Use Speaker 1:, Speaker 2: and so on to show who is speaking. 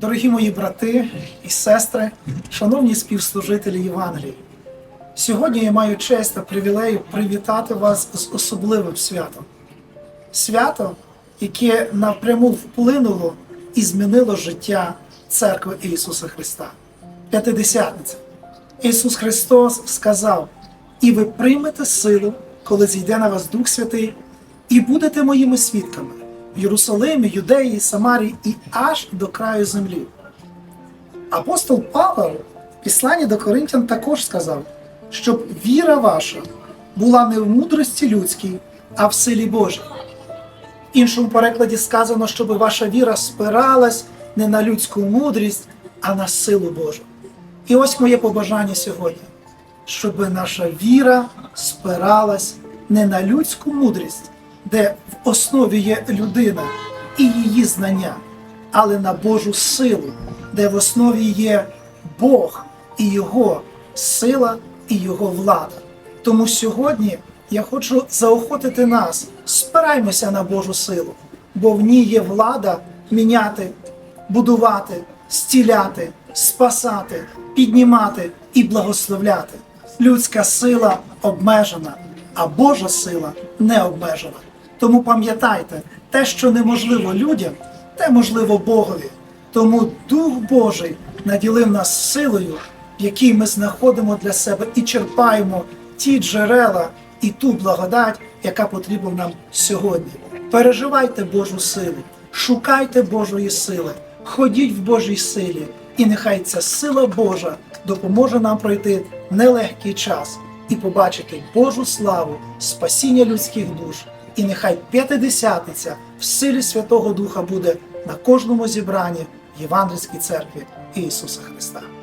Speaker 1: Дорогі мої брати і сестри, шановні співслужителі Євангелії, сьогодні я маю честь та привілею привітати вас з особливим святом. Свято, яке напряму вплинуло і змінило життя церкви Ісуса Христа. П'ятидесятниця. Ісус Христос сказав: І ви приймете силу, коли зійде на вас Дух Святий, і будете моїми свідками Єрусалимі, Юдеї, Самарії і аж до краю землі. Апостол Павло в післанні до Коринтян також сказав, щоб віра ваша була не в мудрості людській, а в силі Божій. В іншому перекладі сказано, щоб ваша віра спиралась не на людську мудрість, а на силу Божу. І ось моє побажання сьогодні, щоб наша віра спиралась не на людську мудрість, де в основі є людина і її знання, але на Божу силу, де в основі є Бог і Його сила і Його влада. Тому сьогодні я хочу заохотити нас, спираймося на Божу силу, бо в ній є влада міняти, будувати, стіляти, спасати, піднімати і благословляти. Людська сила обмежена, а Божа сила не обмежена. Тому пам'ятайте, те, що неможливо людям, те можливо Богові. Тому Дух Божий наділив нас силою, в якій ми знаходимо для себе і черпаємо ті джерела і ту благодать, яка потрібна нам сьогодні. Переживайте Божу силу, шукайте Божої сили, ходіть в Божій силі, і нехай ця сила Божа допоможе нам пройти нелегкий час і побачити Божу славу, спасіння людських душ. І нехай п'ятидесятниця в силі Святого Духа буде на кожному зібранні в Євангельській церкві Ісуса Христа.